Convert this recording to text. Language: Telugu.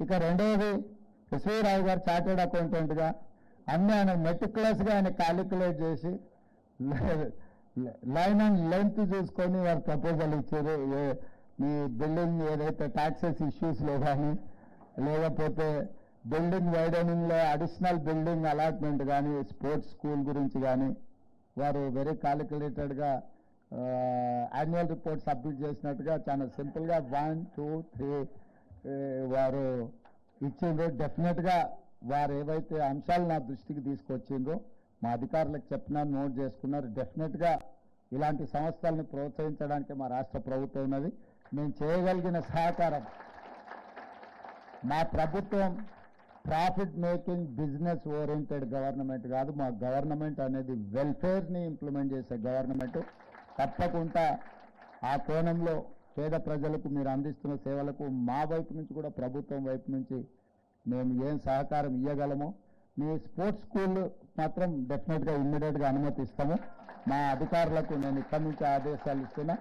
ఇక రెండవది కృష్ణరావు గారు చార్టెడ్ అకౌంటెంట్గా అన్ని ఆయన మెటిక్యులస్గా ఆయన క్యాలిక్యులేట్ చేసి లైన్ అండ్ లెంత్ చూసుకొని వారు ప్రపోజల్ ఇచ్చారు. మీ బిల్డింగ్ ఏదైతే ట్యాక్సెస్ ఇష్యూస్లో కానీ లేకపోతే బిల్డింగ్ వైడనింగ్లో అడిషనల్ బిల్డింగ్ అలాట్మెంట్ కానీ స్పోర్ట్స్ స్కూల్ గురించి కానీ వారు వెరీ క్యాలిక్యులేటెడ్గా యాన్యువల్ రిపోర్ట్ సబ్మిట్ చేసినట్టుగా చాలా సింపుల్గా వన్ టూ త్రీ వారు ఇచ్చిండ్రు. డెఫినెట్గా వారు ఏవైతే అంశాలు నా దృష్టికి తీసుకొచ్చిందో మా అధికారులకు చెప్పినా నోట్ చేసుకున్నారు. డెఫినెట్గా ఇలాంటి సంస్థల్ని ప్రోత్సహించడానికి మా రాష్ట్ర ప్రభుత్వం ఉన్నది. మేము చేయగలిగిన సహకారం మా ప్రభుత్వం profit making business oriented government కాదు. మా గవర్నమెంట్ అనేది వెల్ఫేర్ని ఇంప్లిమెంట్ చేసే గవర్నమెంట్ తప్పకుండా ఆ కోణంలో పేద ప్రజలకు మీరు అందిస్తున్న సేవలకు మా వైపు నుంచి కూడా ప్రభుత్వం వైపు నుంచి మేము ఏం సహకారం ఇవ్వగలమో మీ స్పోర్ట్స్ స్కూల్ మాత్రం డెఫినెట్గా ఇమ్మీడియట్గా అనుమతిస్తాము. మా అధికారులకు నేను ఇక్కడి నుంచి ఆదేశాలు ఇస్తున్నా.